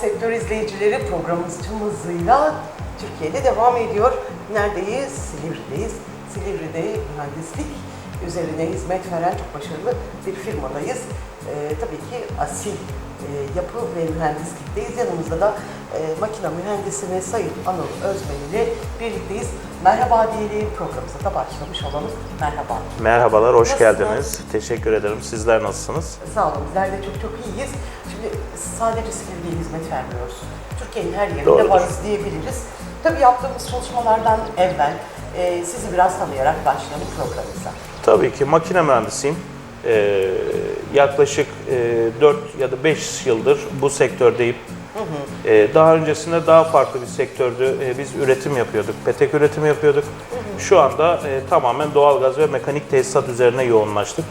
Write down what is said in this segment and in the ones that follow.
sektör izleyicileri programımız tüm hızıyla Türkiye'de devam ediyor. Neredeyiz? Silivri'deyiz. Silivri'de mühendislik üzerine hizmet veren çok başarılı bir firmadayız. Ee, tabii ki asil e, yapı ve mühendislikteyiz. Yanımızda da e, makine mühendisi ve Sayın Anıl Özmen ile birlikteyiz. Merhaba diyelim programımıza da başlamış olalım. Merhaba. Merhabalar, hoş Nasılsınız? geldiniz. Teşekkür ederim. Sizler nasılsınız? Sağ olun, bizler de çok çok iyiyiz. Şimdi sadece Silivri'ye hizmet vermiyoruz. Türkiye'nin her yerinde Doğrudur. varız diyebiliriz. Tabii yaptığımız çalışmalardan evvel e, sizi biraz tanıyarak başlayalım programımıza. Tabii ki makine mühendisiyim. Ee, yaklaşık e, 4 ya da 5 yıldır bu sektördeyim. Ee, daha öncesinde daha farklı bir sektördü. Ee, biz üretim yapıyorduk, petek üretimi yapıyorduk. Şu anda e, tamamen doğalgaz ve mekanik tesisat üzerine yoğunlaştık.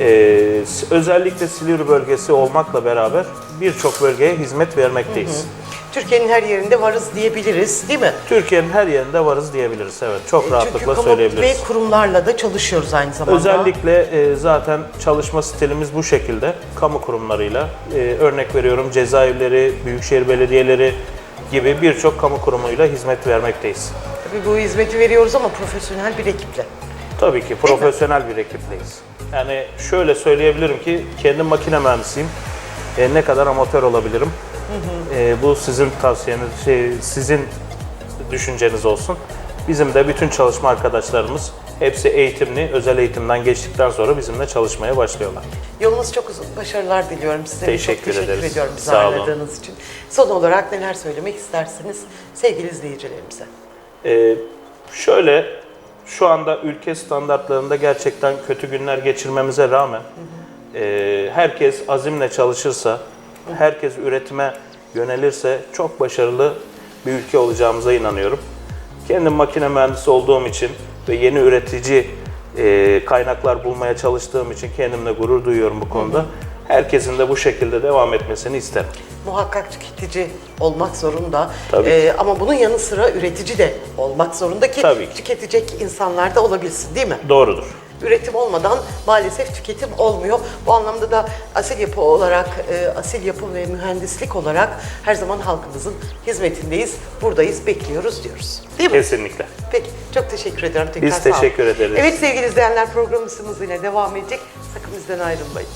Ee, özellikle Silivri bölgesi olmakla beraber birçok bölgeye hizmet vermekteyiz. Türkiye'nin her yerinde varız diyebiliriz değil mi? Türkiye'nin her yerinde varız diyebiliriz. Evet, çok Çünkü rahatlıkla kamu söyleyebiliriz. ve kurumlarla da çalışıyoruz aynı zamanda. Özellikle e, zaten çalışma stilimiz bu şekilde. Kamu kurumlarıyla, e, örnek veriyorum cezaevleri, büyükşehir belediyeleri gibi birçok kamu kurumuyla hizmet vermekteyiz. Tabii bu hizmeti veriyoruz ama profesyonel bir ekiple. Tabii ki profesyonel bir ekipleyiz. Yani şöyle söyleyebilirim ki kendim makine mühendisiyim. E, ne kadar amatör olabilirim? E, bu sizin tavsiyeniz, şey, sizin düşünceniz olsun. Bizim de bütün çalışma arkadaşlarımız hepsi eğitimli, özel eğitimden geçtikten sonra bizimle çalışmaya başlıyorlar. Yolunuz çok uzun. Başarılar diliyorum size. Teşekkür çok teşekkür ederiz. ediyorum bizi Sağ olun. ağırladığınız için. Son olarak neler söylemek istersiniz sevgili izleyicilerimize? Ee, şöyle, şu anda ülke standartlarında gerçekten kötü günler geçirmemize rağmen e, herkes azimle çalışırsa, herkes üretime yönelirse çok başarılı bir ülke olacağımıza inanıyorum. Kendim makine mühendisi olduğum için ve yeni üretici e, kaynaklar bulmaya çalıştığım için kendimle gurur duyuyorum bu konuda. Herkesin de bu şekilde devam etmesini isterim. muhakkak tüketici olmak zorunda. Tabii Ee, ama bunun yanı sıra üretici de olmak zorunda ki, Tabii ki. tüketecek insanlar da olabilsin değil mi? Doğrudur. Üretim olmadan maalesef tüketim olmuyor. Bu anlamda da asil yapı olarak, e, asil yapı ve mühendislik olarak her zaman halkımızın hizmetindeyiz, buradayız, bekliyoruz diyoruz. Değil mi? Kesinlikle. Peki, çok teşekkür ediyorum. Tekrar Biz teşekkür ederiz. Evet sevgili izleyenler programımız yine devam edecek. Sakın bizden ayrılmayın.